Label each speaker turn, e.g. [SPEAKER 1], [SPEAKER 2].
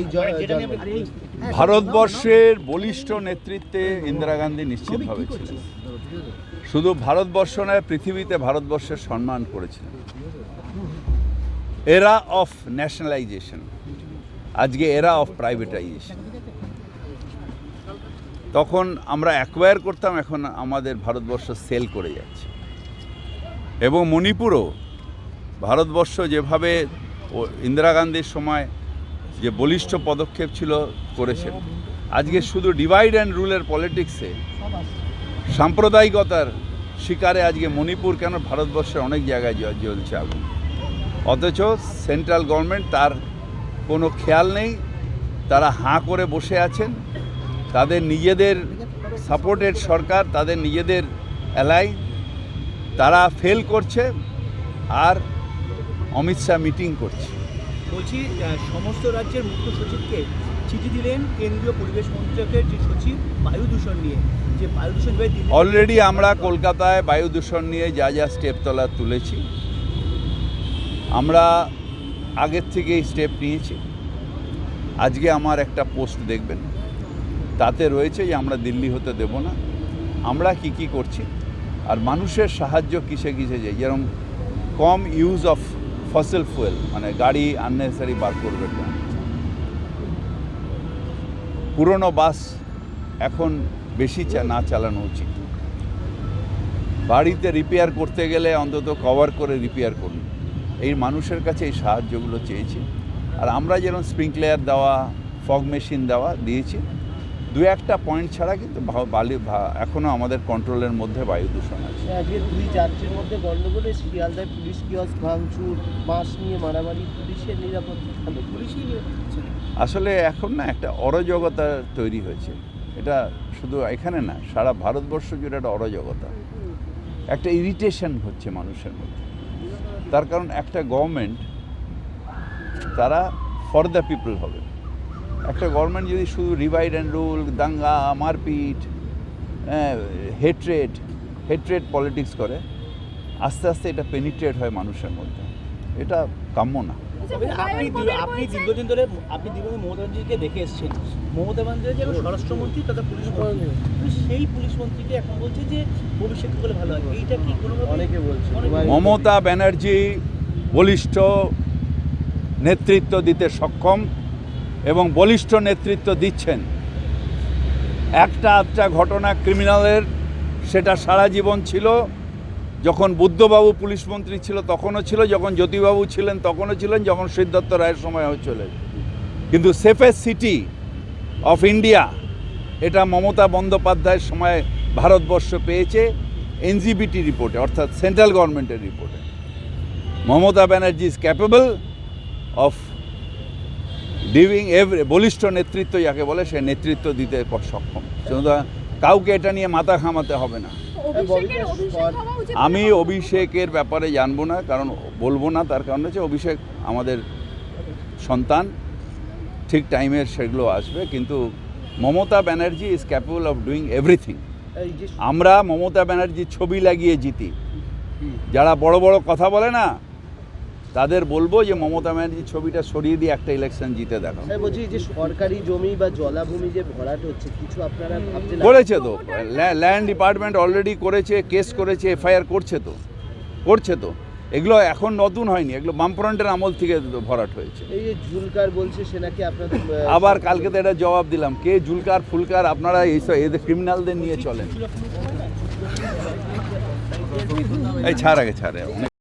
[SPEAKER 1] জন্ম।
[SPEAKER 2] ভারতবর্ষের বলিষ্ঠ নেতৃত্বে ইন্দিরা গান্ধী নিশ্চিতভাবে ছিলেন। শুধু ভারতবর্ষ নয় পৃথিবীতে ভারতবর্ষের সম্মান করেছিলেন। এরা অফ ন্যাশনালাইজেশন। আজকে এরা অফ প্রাইভেটাইজেশন। তখন আমরা অ্যাকোয়ার করতাম এখন আমাদের ভারতবর্ষ সেল করে যাচ্ছে। এবং মণিপুরও ভারতবর্ষ যেভাবে ও- ইন্দিরা গান্ধীর সময় যে বলিষ্ঠ পদক্ষেপ ছিল, করেছেন। আজকে শুধু ডিভাইড অ্যান্ড রুলের পলিটিক্সে সাম্প্রদায়িকতার শিকারে আজকে মণিপুর কেন ভারতবর্ষের অনেক জায়গায় জ্বলছে আগুন? অথচ সেন্ট্রাল গভর্নমেন্ট তার কোনো খেয়াল নেই, তারা হাঁ করে বসে আছেন, তাদের নিজেদের সাপোর্টেড সরকার, তাদের নিজেদের অ্যালাই তারা ফেল করছে, আর অমিত শাহ মিটিং করছে।
[SPEAKER 3] বলছি সমস্ত রাজ্যের মুখ্য সচিবকে চিঠি দিলেন কেন্দ্রীয় পরিবেশ মন্ত্রকের যে সচিব বায়ু দূষণ নিয়ে, যে বায়ু দূষণ
[SPEAKER 2] অলরেডি আমরা কলকাতায় বায়ু দূষণ নিয়ে যা যা স্টেপ তোলা তুলেছি, আমরা আগের থেকেই স্টেপ নিয়েছি। আজকে আমার একটা পোস্ট দেখবেন, তাতে রয়েছে যে আমরা দিল্লি হতে দেব না, আমরা কি কি করছি, আর মানুষের সাহায্য কিসে কিসে যাই যেরকম কম ইউজ অফ ফসল ফুয়েল মানে গাড়ি আননেসারি বার করবে পুরনো বাস এখন বেশি না চালানো উচিত। বাড়িতে রিপেয়ার করতে গেলে অন্তত কভার করে রিপেয়ার করুন। এই মানুষের কাছে এই সাহায্যগুলো চেয়েছি। আর আমরা যেরকম স্প্রিংক্লেয়ার দেওয়া ফগ মেশিন দেওয়া দিয়েছি দু একটা পয়েন্ট ছাড়া কিন্তু বালি ভা- এখনও আমাদের কন্ট্রোলের মধ্যে বায়ু দূষণ আছে।
[SPEAKER 1] আজকে দুই যাত্রীর মধ্যে গন্ডগোলে শিয়ালদায় পুলিশ কিয়স্ক ভাঙচুর বাস নিয়ে মারামারি পুলিশের নিরাপত্তা? পুলিশই
[SPEAKER 2] আসলে এখন না একটা অরাজকতা তৈরি হয়েছে। এটা শুধু এখানে না সারা ভারতবর্ষ জুড়ে একটা অরাজকতা। একটা ইরিটেশন হচ্ছে মানুষের মধ্যে। তার কারণ একটা গভর্নমেন্ট তারা ফর দ্য পিপল হবে। একটা গভর্নমেন্ট যদি শুধু রিভাইড অ্যান্ড রুল দাঙ্গা মারপিট হেট্রেড হেট্রেড পলিটিক্স করে আস্তে আস্তে এটা পেনিট্রেট হয় মানুষের মধ্যে। এটা কাম্য না।
[SPEAKER 3] আপনি আপনি দীর্ঘদিন ধরে আপনি দীর্ঘদিন মমতা ব্যানার্জিকে দেখে এসেছেন। মমতা ব্যানার্জি যেন স্বরাষ্ট্রমন্ত্রী তথা পুলিশ মন্ত্রী। সেই পুলিশ মন্ত্রীকে এখন বলছে যে ভবিষ্যৎ করলে ভালো হয়। এইটা কি কোনো
[SPEAKER 1] অনেকে বলছে।
[SPEAKER 2] মমতা ব্যানার্জি বলিষ্ঠ নেতৃত্ব দিতে সক্ষম। এবং বলিষ্ঠ নেতৃত্ব দিচ্ছেন। একটা আধটা ঘটনা ক্রিমিনালের, সেটা সারা জীবন ছিল। যখন বুদ্ধবাবু পুলিশ মন্ত্রী ছিল, তখনও ছিল। যখন জ্যোতিবাবু ছিলেন, তখনও ছিলেন। যখন সিদ্ধার্থ রায়ের সময় চলে। কিন্তু সেফেস্ট সিটি অফ ইন্ডিয়া, এটা মমতা বন্দ্যোপাধ্যায়ের সময় ভারতবর্ষ পেয়েছে এনজিবিটি রিপোর্টে, অর্থাৎ সেন্ট্রাল গভর্নমেন্টের রিপোর্টে। Mamata Banerjee is capable of diving every বলিষ্ঠ নেতৃত্ব যাকে বলে সে নেতৃত্ব দিতে সক্ষম। সুতরাং কাউকে এটা নিয়ে মাথা ঘামাতে হবে না। আমি অভিষেকের ব্যাপারে জানব না কারণ বলব না তার কারণ হচ্ছে অভিষেক আমাদের সন্তান। ঠিক টাইমের সেগুলো আসবে কিন্তু Mamata Banerjee is capable of doing everything আমরা মমতা ব্যানার্জির ছবি লাগিয়ে জিতি। যারা বড় বড় কথা বলে না তাদের বলব যে মমতা ব্যানার্জির ছবিটা সরিয়ে দিয়ে একটা ইলেকশন জিতে দেখো
[SPEAKER 1] বলছি যে সরকারি জমি বা জলাভূমি যে ভরাট হচ্ছে কিছু আপনারা
[SPEAKER 2] করেছে তো। ল্যান্ড ডিপার্টমেন্ট অলরেডি করেছে কেস করেছে এফআইআর করছে তো। করছে তো। এগুলো এখন নতুন হয়নি এগুলো বামফ্রন্টের আমল থেকে ভরাট হয়েছে।
[SPEAKER 1] এই যে ঝুলকার বলছে সে নাকি আপনাদের
[SPEAKER 2] আবার কালকে তো এটা জবাব দিলাম। কে জুলকার ফুলকার আপনারা এইসব এদের ক্রিমিনালদের নিয়ে চলেন। এই ছাড় আগে ছাড়